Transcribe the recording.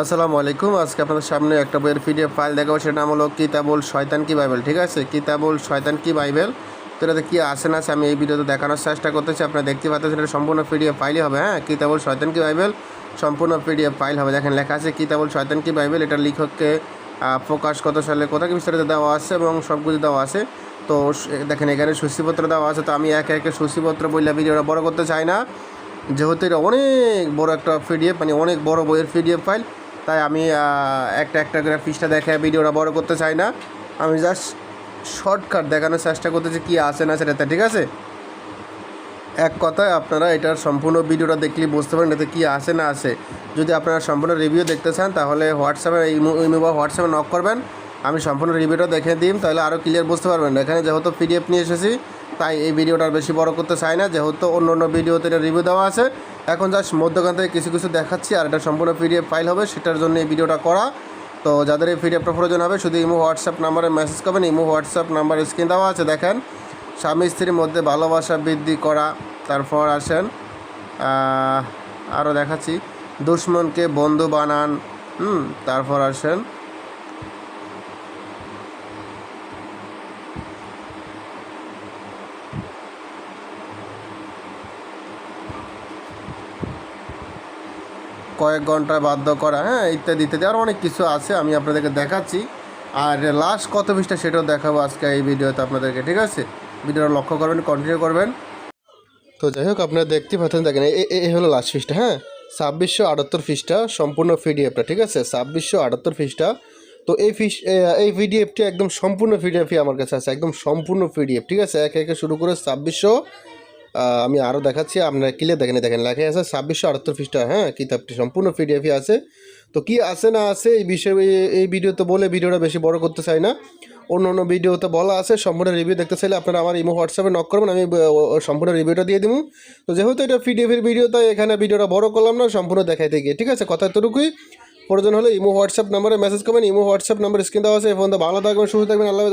আসসালামু আলাইকুম। আজকে আপনাদের সামনে একটা বইয়ের পিডিএফ ফাইল দেখাবো। সেটা নাম হলো কিতাবুল শয়তান কি বাইবেল, ঠিক আছে? কিতাবুল শয়তান কি বাইবেল? তো এটাতে কী আসে না আছে আমি এই ভিডিওতে দেখানোর চেষ্টা করতেছি। আপনারা দেখতে পাচ্ছেন, এটা সম্পূর্ণ পিডিএফ ফাইলই হবে হ্যাঁ? কিতাবুল শয়তান কি বাইবেল? সম্পূর্ণ পিডিএফ ফাইল হবে। দেখেন লেখা আছে, কিতাবুল শয়তান কি বাইবেল? এটা লেখককে প্রকাশ কত সালে কোথায় বিস্তারিত দেওয়া আছে এবং সব কিছু দেওয়া আছে। তো দেখেন এখানে সূচিপত্র দেওয়া আছে। তো আমি একে একে সূচিপত্র বললে ভিডিওটা বড় করতে চাই না। যেহেতু এটা অনেক বড় একটা পিডিএফ মানে অনেক বড় বইয়ের পিডিএফ ফাইল তাই আমি একটা একটা করে পৃষ্ঠা দেখে ভিডিওটা বড় করতে চাই না। আমি জাস্ট শর্টকাট দেখানোর চেষ্টা করতেছি কী আছে না সেটাতে, ঠিক আছে? এক কথায় আপনারা এটার সম্পূর্ণ ভিডিওটা দেখলে বুঝতে পারেন এতে কী আছে না আছে। যদি আপনারা সম্পূর্ণ রিভিউ দেখতে চান, তাহলে হোয়াটসঅ্যাপে ইমো বা হোয়াটসঅ্যাপে নক করবেন। আমি সম্পূর্ণ রিভিউটা দেখে দিই তাহলে আরও ক্লিয়ার বুঝতে পারবেন। এখানে যেহেতু পিডিএফ নিয়ে এসেছি তাই এই ভিডিওটা বেশি বড় করতে চাই না, যেহেতু অন্য অন্য ভিডিওতে এটা রিভিউ দেওয়া আছে। এখন জাস্ট মধ্যখান থেকে কিছু কিছু দেখাচ্ছি, আর এটা সম্পূর্ণ পিডিএফ ফাইল হবে, সেটার জন্য এই ভিডিওটা করা। তো যাদের এই পিডিএফটা প্রয়োজন হবে, শুধু ইমো, হোয়াটসঅ্যাপ নাম্বারে মেসেজ করবেন, ইমো, হোয়াটসঅ্যাপ নাম্বার স্ক্রিন দেওয়া আছে, দেখেন। স্বামী স্ত্রীর মধ্যে ভালোবাসা বৃদ্ধি করা, তারপর আসেন আরও দেখাচ্ছি। দুশ্মনকে বন্ধু বানান, হুম, তারপর আসেন কয়েক ঘন্টায় বাধ্য করা হ্যাঁ ইত্যাদি ইত্যাদি। আরও অনেক কিছু আছে, আমি আপনাদেরকে দেখাচ্ছি। আর লাস্ট কত পৃষ্ঠা সেটাও দেখাবো আজকে এই ভিডিওতে আপনাদেরকে, ঠিক আছে? ভিডিওটা লক্ষ্য করবেন কন্টিনিউ করবেন। তো যাই হোক, আপনারা দেখতে পাচ্ছেন, দেখেন এই হলো লাস্ট পৃষ্ঠা হ্যাঁ? ছাব্বিশশো আটাত্তর পৃষ্ঠা, সম্পূর্ণ পিডিএফটা, ঠিক আছে? ছাব্বিশশো আটাত্তর পৃষ্ঠা। তো এই ফিস এই পিডিএফটি একদম সম্পূর্ণ পিডিএফই আমার কাছে আছে, একদম সম্পূর্ণ পিডিএফ, ঠিক আছে? একে একে শুরু করে ছাব্বিশশো আমি আরও দেখাচ্ছি, আপনারা ক্লিয়ার দেখেন দেখেন, লেখা আছে ছাব্বিশশো আটাত্তর পৃষ্ঠা হ্যাঁ কিতাবটি সম্পূর্ণ পিডিএফই আছে। তো কি আছে না আছে, এই বিষয়ে, এই- ভিডিওতে বলে ভিডিওটা বেশি বড় করতে চাই না। অন্য অন্য ভিডিওতে বলা আছে, সম্পূর্ণ রিভিউ দেখতে চাইলে আপনারা আমার ইমো হোয়াটসঅ্যাপে নক করবেন, আমি সম্পূর্ণ রিভিউটা দিয়ে দিব। তো যেহেতু এটা পিডিএফের ভিডিও তাই এখানে ভিডিওটা বড় করলাম না, সম্পূর্ণ দেখাইতে গিয়ে। ঠিক আছে, কথা এতটুকুই। প্রয়োজন হলে ইমো হোয়াটসঅ্যাপ নাম্বারে মেসেজ করবেন ইমো হোয়াটসঅ্যাপ নাম্বার স্ক্রিন দেওয়া আছে ফোন ভালো থাকবেন, সুস্থ থাকবেন, আল্লাহ।